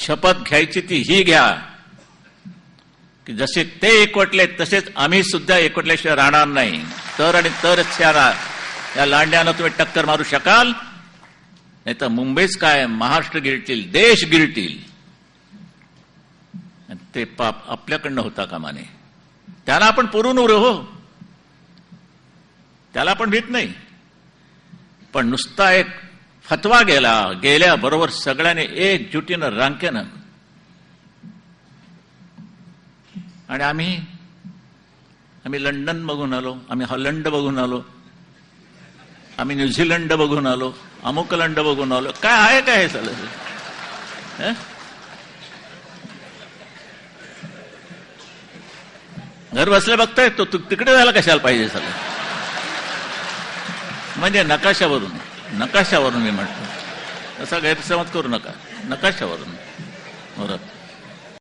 शपथ घ्यायची ती ही घ्या. की जसे ते एकवटले तसेच आम्ही सुद्धा एकवटल्याशिवाय राहणार नाही. तर आणि तरच या लांड्यानं तुम्ही टक्कर मारू शकाल. नाही तर मुंबईच काय महाराष्ट्र गिळतील देश गिळतील ते पाप आपल्याकडनं होता कामा नये त्याला आपण पुरून उरे हो. त्याला आपण भीत नाही. पण नुसता एक फतवा गेला गेल्याबरोबर सगळ्यांनी एकजुटीनं रांकेनं. आणि आम्ही आम्ही लंडन बघून आलो आम्ही हॉलंड बघून आलो आम्ही न्यूझीलंड बघून आलो अमुकलंड बघून आलो. काय आहे काय हे? घर बसल्या बघताय तो तू तिकडे जायला कशाला पाहिजे सगळं? म्हणजे नकाशावरून. नकाशावरून मी म्हटलं असा गैरसमज करू नका. नकाशावरून. बरं.